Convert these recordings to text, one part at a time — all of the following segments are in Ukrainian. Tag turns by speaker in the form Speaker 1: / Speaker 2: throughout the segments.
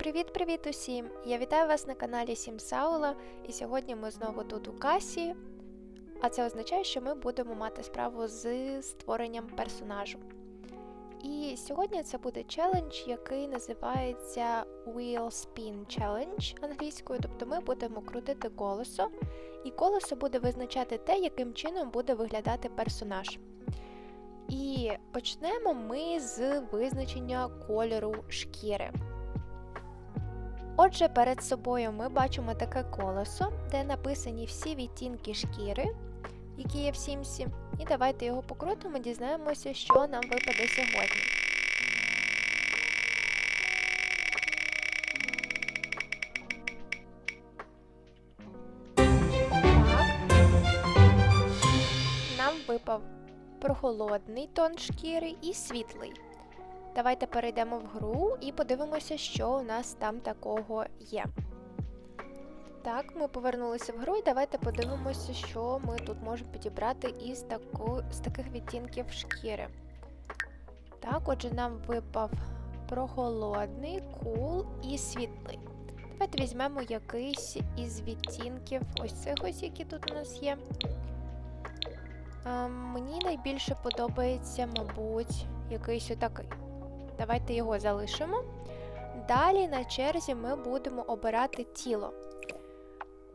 Speaker 1: Привіт-привіт усім! Я вітаю вас на каналі Сім Саула, і сьогодні ми знову тут у касі. А це означає, що ми будемо мати справу з створенням персонажу. І сьогодні це буде челендж, який називається Wheel Spin Challenge англійською, тобто ми будемо крутити колесо, і колесо буде визначати те, яким чином буде виглядати персонаж. І почнемо ми з визначення кольору шкіри. Отже, перед собою ми бачимо таке колесо, де написані всі відтінки шкіри, які є в Сімсі. І давайте його покрутимо, дізнаємося, що нам випаде сьогодні. Нам випав прохолодний тон шкіри і світлий. Давайте перейдемо в гру і подивимося, що у нас там такого є. Так, ми повернулися в гру і давайте подивимося, що ми тут можемо підібрати із таку, з таких відтінків шкіри. Так, отже, нам випав прохолодний, кул і світлий. Давайте візьмемо якийсь із відтінків ось цих ось, які тут у нас є. Ем, мені найбільше подобається, мабуть, якийсь отакий. Давайте його залишимо. Далі на черзі ми будемо обирати тіло.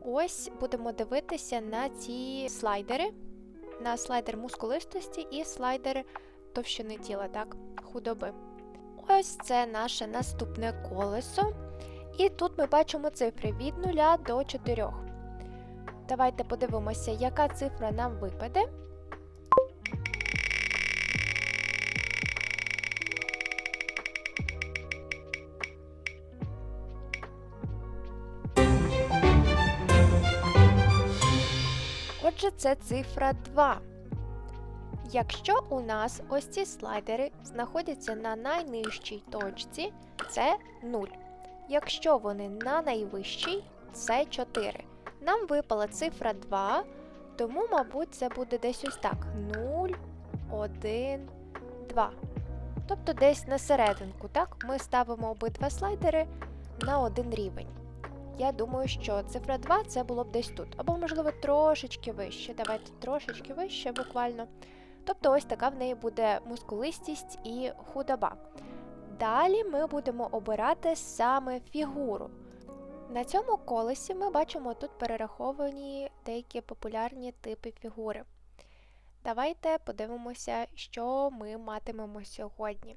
Speaker 1: Ось будемо дивитися на ці слайдери, на слайдер мускулистості і слайдер товщини тіла, так, худоби. Ось це наше наступне колесо. І тут ми бачимо цифри від 0 до 4. Давайте подивимося, яка цифра нам випаде. Отже, це цифра 2. Якщо у нас ось ці слайдери знаходяться на найнижчій точці, це 0. Якщо вони на найвищій, це 4. Нам випала цифра 2, тому, мабуть, це буде десь ось так: 0, 1, 2. Тобто десь на серединку, так? Ми ставимо обидва слайдери на один рівень. Я думаю, що цифра 2 це було б десь тут. Або, можливо, трошечки вище. Давайте трошечки вище буквально. Тобто, ось така в неї буде мускулистість і худоба. Далі ми будемо обирати саме фігуру. На цьому колесі ми бачимо тут перераховані деякі популярні типи фігури. Давайте подивимося, що ми матимемо сьогодні.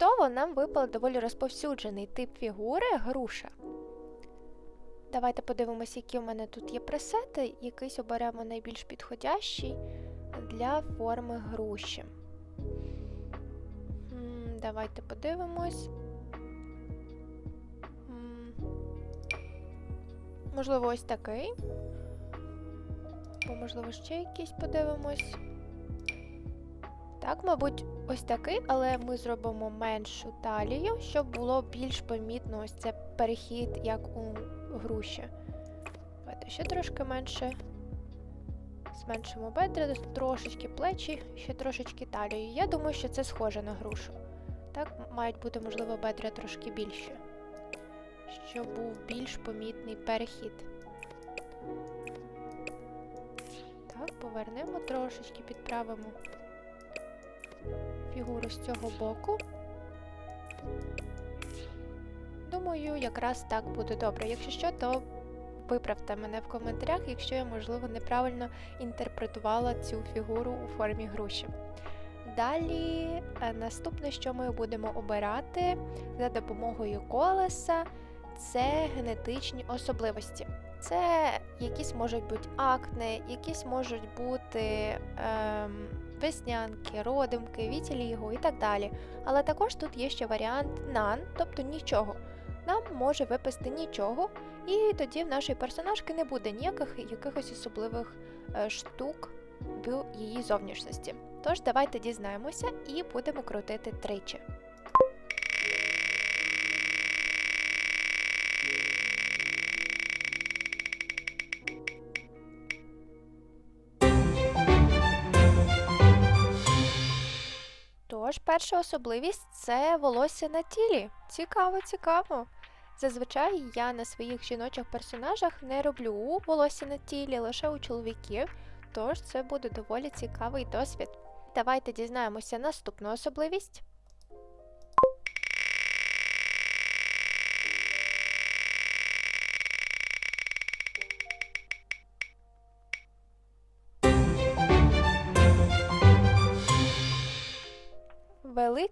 Speaker 1: Чудово, нам випав доволі розповсюджений тип фігури груша. Давайте подивимося, які у мене тут є пресети. Якийсь оберемо найбільш підходящий для форми груші. Давайте подивимось. Можливо, ось такий. Або, можливо, ще якийсь подивимось. Так, мабуть, ось такий, але ми зробимо меншу талію, щоб було більш помітно ось це перехід, як у груші. Давайте ще трошки менше. Зменшимо бедра, трошечки плечі, ще трошечки талію. Я думаю, що це схоже на грушу. Так, мають бути, можливо, бедра трошки більші, щоб був більш помітний перехід. Так, повернемо трошечки, підправимо фігуру з цього боку. Думаю, якраз так буде добре. Якщо що, то виправте мене в коментарях, якщо я, можливо, неправильно інтерпретувала цю фігуру у формі груші. Далі, е, наступне, що ми будемо обирати за допомогою колеса, це генетичні особливості. Це якісь можуть бути акне, якісь можуть бути ем, веснянки, родимки, вітіліго і так далі. Але також тут є ще варіант нан, тобто нічого. Нам може випасти нічого, і тоді в нашої персонажки не буде ніяких якихось особливих е, штук в її зовнішності. Тож давайте дізнаємося і будемо крутити тричі. Перша особливість це волосся на тілі. Цікаво, цікаво. Зазвичай я на своїх жіночих персонажах не роблю волосся на тілі лише у чоловіків, тож це буде доволі цікавий досвід. Давайте дізнаємося наступну особливість.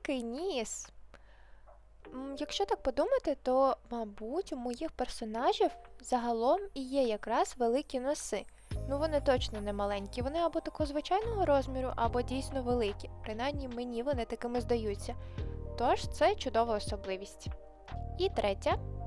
Speaker 1: Великий ніс. Якщо так подумати, то, мабуть, у моїх персонажів загалом і є якраз великі носи. Ну, вони точно не маленькі, вони або такого звичайного розміру, або дійсно великі. Принаймні мені вони такими здаються. Тож це чудова особливість. І третя.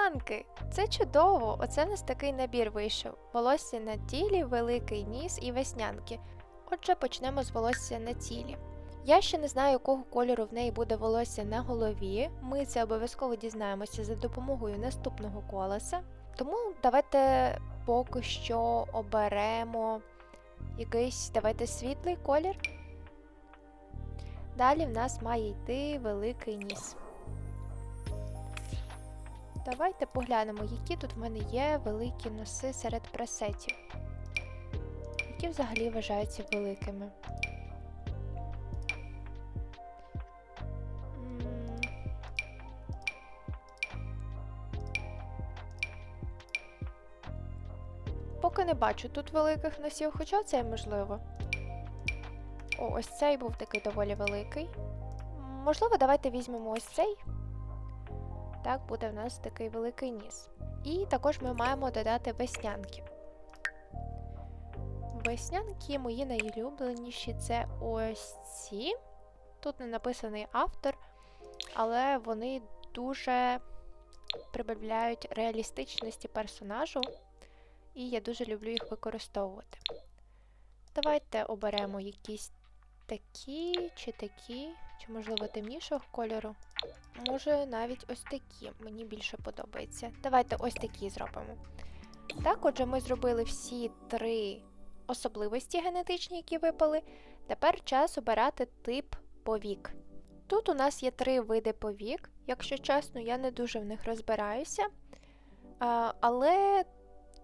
Speaker 1: Веснянки. Це чудово. Оце у нас такий набір вийшов. Волосся на тілі, великий ніс і веснянки. Отже, почнемо з волосся на тілі. Я ще не знаю, якого кольору в неї буде волосся на голові. Ми це обов'язково дізнаємося за допомогою наступного колеса. Тому давайте поки що оберемо якийсь давайте світлий колір. Далі в нас має йти великий ніс. Давайте поглянемо, які тут в мене є великі носи серед пресетів. Які взагалі вважаються великими. Поки не бачу тут великих носів, хоча це можливо. О, ось цей був такий доволі великий. Можливо, давайте візьмемо ось цей. Так буде в нас такий великий ніс. І також ми маємо додати веснянки. Веснянки мої найулюбленіші це ось ці. Тут не написаний автор, але вони дуже прибавляють реалістичності персонажу, і я дуже люблю їх використовувати. Давайте оберемо якісь такі чи такі, чи, можливо, темнішого кольору. Може, навіть ось такі. Мені більше подобається. Давайте ось такі зробимо. Так, отже, ми зробили всі три особливості генетичні, які випали. Тепер час обирати тип повік. Тут у нас є три види повік. Якщо чесно, я не дуже в них розбираюся. Але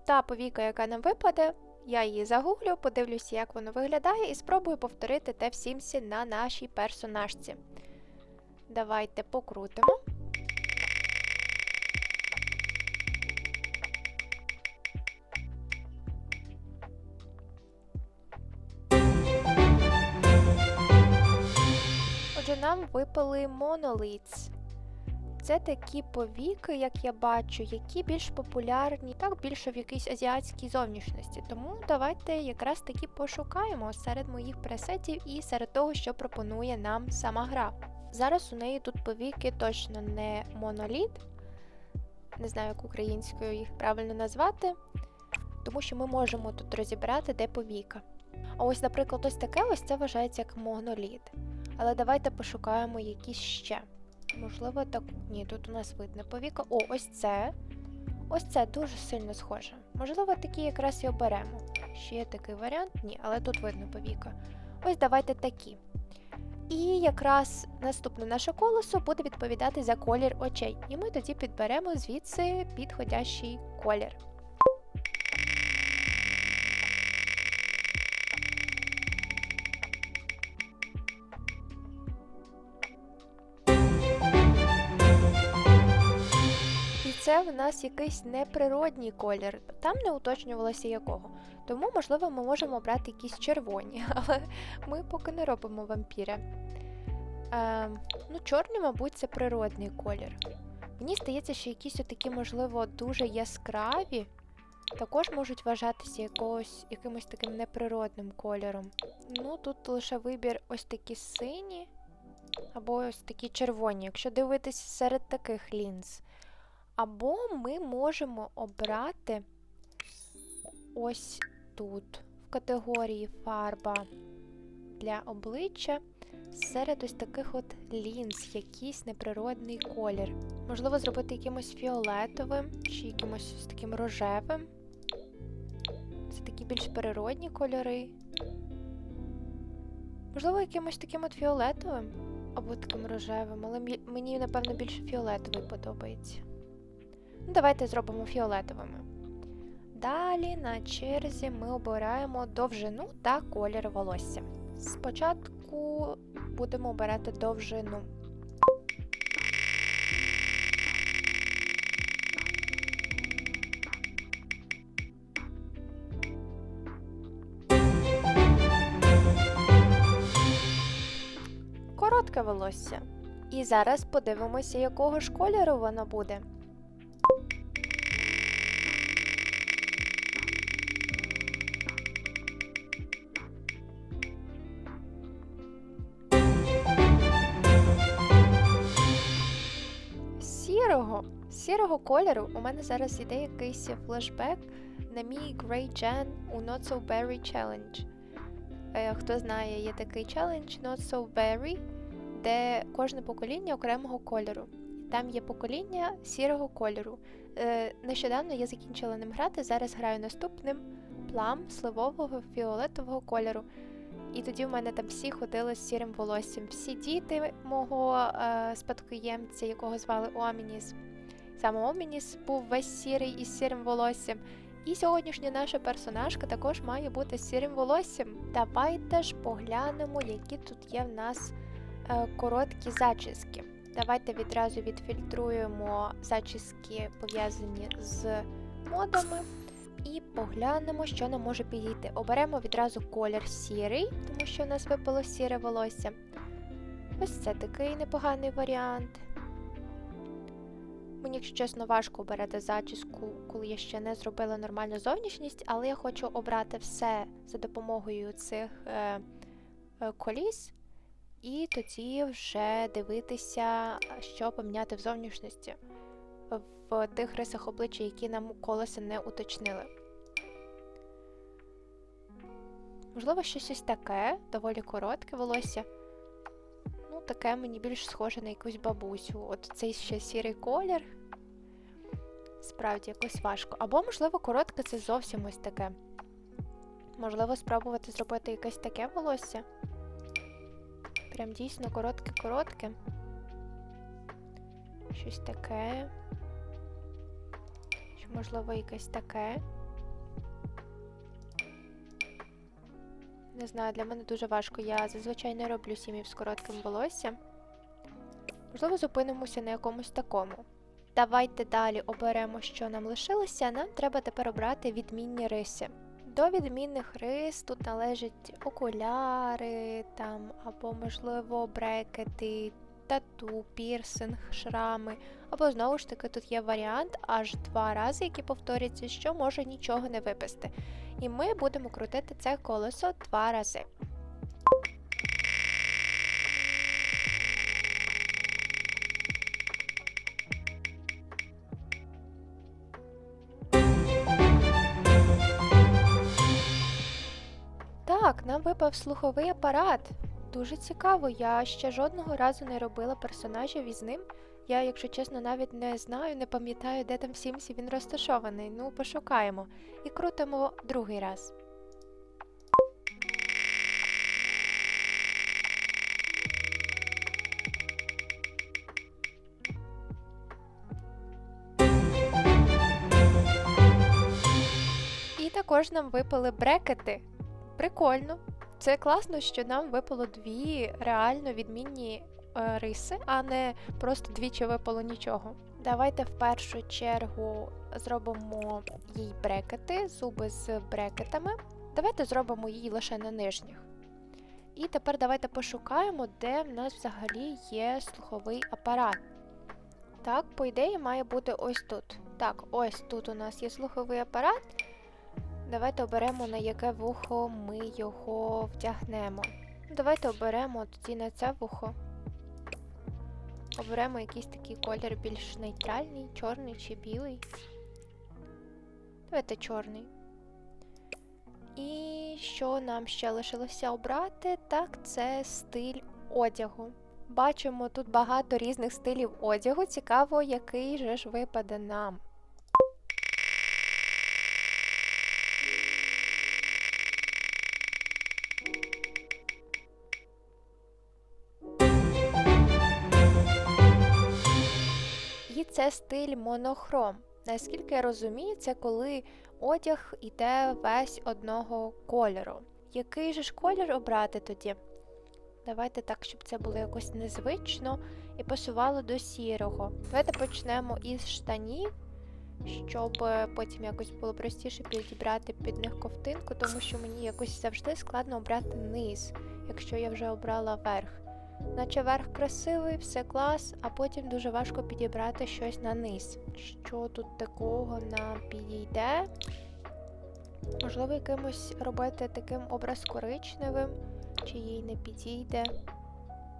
Speaker 1: та повіка, яка нам випаде, я її загуглю, подивлюся, як воно виглядає, і спробую повторити те в Сімсі на нашій персонажці. Давайте покрутимо. Отже, нам випали моноліц. Це такі повіки, як я бачу, які більш популярні, так більше в якійсь азіатській зовнішності. Тому давайте якраз таки пошукаємо серед моїх пресетів і серед того, що пропонує нам сама гра. Зараз у неї тут повіки точно не моноліт, не знаю, як українською їх правильно назвати, тому що ми можемо тут розібрати, де повіка. А ось, наприклад, ось таке ось це вважається як моноліт. Але давайте пошукаємо якісь ще. Можливо, так. Ні, тут у нас видно повіка. О, ось це. Ось це дуже сильно схоже. Можливо, такі якраз і оберемо. Ще є такий варіант? Ні, але тут видно повіка. Ось давайте такі. І якраз наступне наше колесо буде відповідати за колір очей. І ми тоді підберемо звідси підходящий колір. Це в нас якийсь неприродній колір. Там не уточнювалося якого. Тому, можливо, ми можемо обрати якісь червоні, але ми поки не робимо вампіра. Е, ну, чорний, мабуть, це природний колір. Мені здається, що якісь отакі, можливо, дуже яскраві також можуть вважатися якогось, якимось таким неприродним кольором. Ну, тут лише вибір ось такі сині або ось такі червоні, якщо дивитися серед таких лінз. Або ми можемо обрати ось тут, в категорії фарба для обличчя. серед ось таких от лінз якийсь неприродний колір. Можливо, зробити якимось фіолетовим чи якимось ось таким рожевим. Це такі більш природні кольори. Можливо, якимось таким от фіолетовим або таким рожевим, але мені, напевно, більше фіолетовий подобається. Ну, давайте зробимо фіолетовими. Далі на черзі ми обираємо довжину та колір волосся. Спочатку будемо обирати довжину. Коротке волосся. І зараз подивимося, якого ж кольору воно буде. Сірого. Кольору у мене зараз іде якийсь флешбек на мій Grey Gen у Not So Berry Challenge. Е, Хто знає, є такий челендж Not So Berry, де кожне покоління окремого кольору. Там є покоління сірого кольору. Е, Нещодавно я закінчила ним грати, зараз граю наступним плам сливового фіолетового кольору. І тоді в мене там всі ходили з сірим волоссям. Всі діти мого е, спадкоємця, якого звали Омініс. Саме Омініс був весь сірий із сірим волоссям. І сьогоднішня наша персонажка також має бути з сірим волоссям. Давайте ж поглянемо, які тут є в нас е, короткі зачіски. Давайте відразу відфільтруємо зачіски, пов'язані з модами, і поглянемо, що нам може підійти. Оберемо відразу колір сірий, тому що у нас випало сіре волосся. Ось це такий непоганий варіант. Мені, якщо чесно, важко обирати зачіску, коли я ще не зробила нормальну зовнішність, але я хочу обрати все за допомогою цих е, е, коліс, і тоді вже дивитися, що поміняти в зовнішності в тих рисах обличчя, які нам колеса не уточнили. Можливо, щось ось таке, доволі коротке волосся. Таке мені більш схоже на якусь бабусю. От цей ще сірий колір. Справді якось важко. Або, можливо, коротке це зовсім ось таке. Можливо, спробувати зробити якесь таке волосся. Прям дійсно коротке-коротке. Щось таке. Чи, можливо, якесь таке. Не знаю, для мене дуже важко. Я зазвичай не роблю сім'їв з коротким волоссям. Можливо, зупинимося на якомусь такому. Давайте далі оберемо, що нам лишилося. Нам треба тепер обрати відмінні риси. До відмінних рис тут належать окуляри, там, або, можливо, брекети, тату, пірсинг, шрами. Або знову ж таки тут є варіант аж два рази, які повторяться, що може нічого не випасти. І ми будемо крутити це колесо два рази. Так, нам випав слуховий апарат. Дуже цікаво, я ще жодного разу не робила персонажів із ним. Я, якщо чесно, навіть не знаю, не пам'ятаю, де там в Сімсі він розташований. Ну, пошукаємо. І крутимо другий раз. І також нам випали брекети. Прикольно. Це класно, що нам випало дві реально відмінні риси, а не просто двічі випало нічого. Давайте в першу чергу зробимо їй брекети, зуби з брекетами. Давайте зробимо її лише на нижніх. І тепер давайте пошукаємо, де в нас взагалі є слуховий апарат. Так, по ідеї, має бути ось тут. Так, ось тут у нас є слуховий апарат. Давайте оберемо, на яке вухо ми його втягнемо. Давайте оберемо тоді на це вухо. Оберемо якийсь такий колір більш нейтральний, чорний чи білий. Давайте чорний. І що нам ще лишилося обрати? Так, це стиль одягу. Бачимо тут багато різних стилів одягу. Цікаво, який же ж випаде нам. І це стиль монохром. Наскільки я розумію, це коли одяг іде весь одного кольору. Який же ж колір обрати тоді? Давайте так, щоб це було якось незвично і пасувало до сірого. Давайте почнемо із штанів, щоб е, потім якось було простіше підібрати під них ковтинку, тому що мені якось завжди складно обрати низ, якщо я вже обрала верх. Наче верх красивий, все клас, а потім дуже важко підібрати щось на низ. Що тут такого нам підійде? Можливо, якимось робити таким образ коричневим, чи їй не підійде.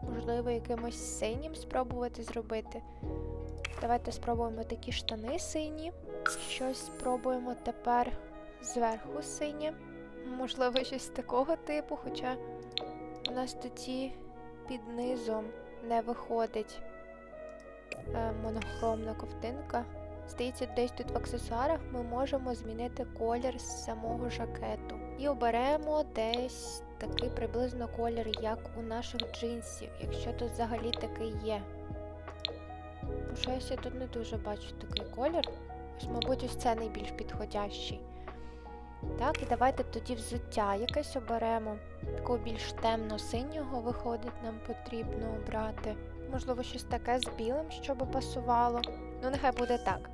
Speaker 1: Можливо, якимось синім спробувати зробити. Давайте спробуємо такі штани сині. Щось спробуємо тепер зверху синє. Можливо, щось такого типу, хоча у нас тоді під низом не виходить е, монохромна ковтинка. Здається, десь тут в аксесуарах ми можемо змінити колір з самого жакету. І оберемо десь такий приблизно колір, як у наших джинсів, якщо тут взагалі такий є. Бо Щось я тут не дуже бачу такий колір. Ось, мабуть, ось це найбільш підходящий. Так, і давайте тоді взуття якесь оберемо. Такого більш темно-синього виходить, нам потрібно обрати. Можливо, щось таке з білим, щоб пасувало. Ну, нехай буде так.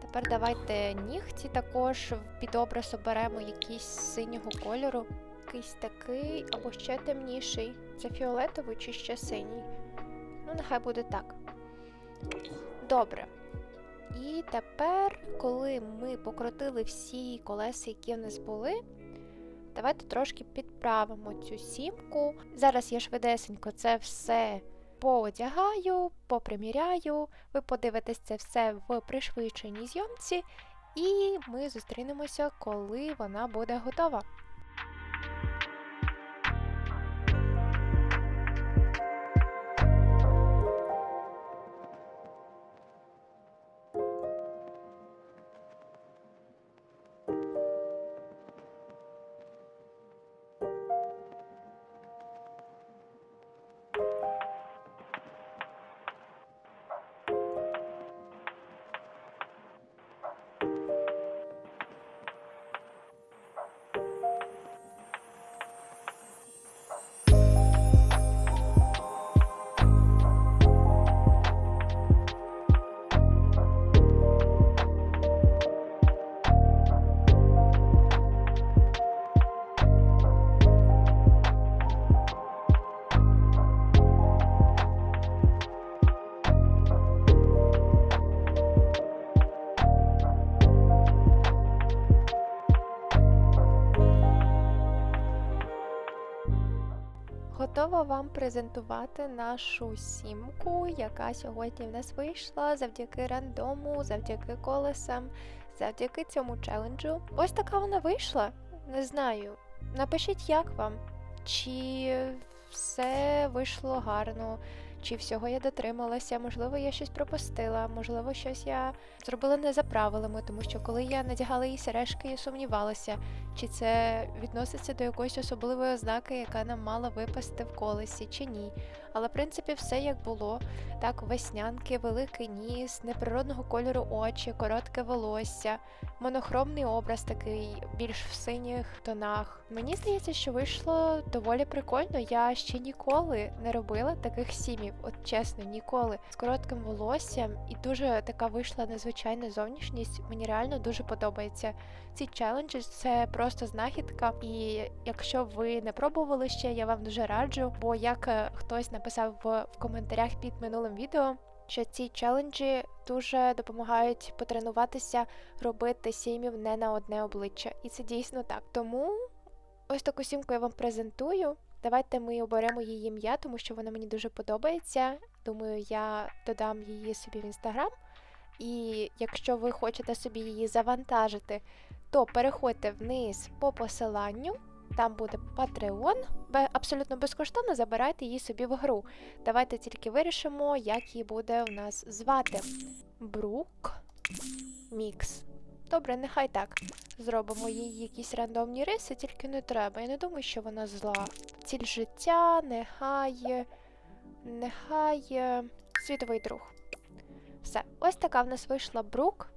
Speaker 1: Тепер давайте нігті також під образ оберемо якийсь синього кольору. Якийсь такий або ще темніший. Це фіолетовий чи ще синій. Ну, нехай буде так. Добре. І тепер, коли ми покрутили всі колеса, які в нас були, давайте трошки підправимо цю сімку. Зараз я швидесенько це все поодягаю, поприміряю. Ви подивитесь це все в пришвидшеній зйомці, і ми зустрінемося, коли вона буде готова. Вам презентувати нашу сімку, яка сьогодні в нас вийшла завдяки рандому, завдяки колесам, завдяки цьому челенджу. Ось така вона вийшла. Не знаю. Напишіть, як вам, чи все вийшло гарно, чи всього я дотрималася, можливо, я щось пропустила, можливо, щось я зробила не за правилами, тому що коли я надягала їй сережки, я сумнівалася, чи це відноситься до якоїсь особливої ознаки, яка нам мала випасти в колесі, чи ні. Але в принципі все як було. Так, веснянки, великий ніс, неприродного кольору очі, коротке волосся, монохромний образ такий більш в синіх тонах. Мені здається, що вийшло доволі прикольно. Я ще ніколи не робила таких сімів, от чесно, ніколи. З коротким волоссям і дуже така вийшла незвичайна зовнішність. Мені реально дуже подобається. Ці челенджі це просто знахідка. І якщо ви не пробували ще, я вам дуже раджу. Бо як е, хтось написав в коментарях під минулим відео, що ці челенджі дуже допомагають потренуватися робити сімів не на одне обличчя. І це дійсно так. Тому ось таку сімку я вам презентую. Давайте ми оберемо її ім'я, тому що вона мені дуже подобається. Думаю, я додам її собі в інстаграм. І якщо ви хочете собі її завантажити, то переходьте вниз по посиланню Там буде Patreon. Бе- абсолютно безкоштовно забирайте її собі в гру. Давайте тільки вирішимо, як її буде у нас звати. Брук Мікс. Добре, нехай так. Зробимо їй якісь рандомні риси, тільки не треба. Я не думаю, що вона зла. Ціль життя, нехай. Нехай. е, Світовий друг. Все, ось така в нас вийшла Брук.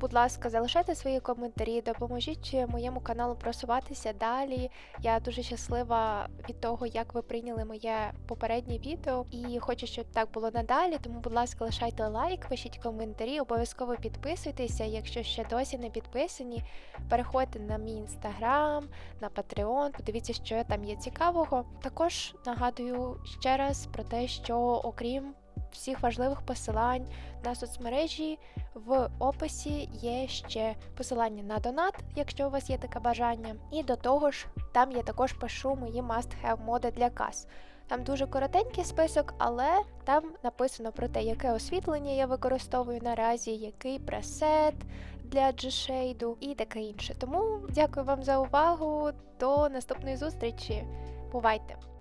Speaker 1: Будь ласка, залишайте свої коментарі, допоможіть моєму каналу просуватися далі. Я дуже щаслива від того, як ви прийняли моє попереднє відео, і хочу, щоб так було надалі. Тому, будь ласка, лишайте лайк, пишіть коментарі, обов'язково підписуйтеся. Якщо ще досі не підписані, переходьте на мій інстаграм, на Patreon, подивіться, що там є цікавого. Також нагадую ще раз про те, що окрім всіх важливих посилань на соцмережі в описі є ще посилання на донат, якщо у вас є таке бажання. І до того ж, там я також пишу мої must-have моди для кас. Там дуже коротенький список, але там написано про те, яке освітлення я використовую наразі, який пресет для G-Shade і таке інше. Тому дякую вам за увагу. До наступної зустрічі. Бувайте!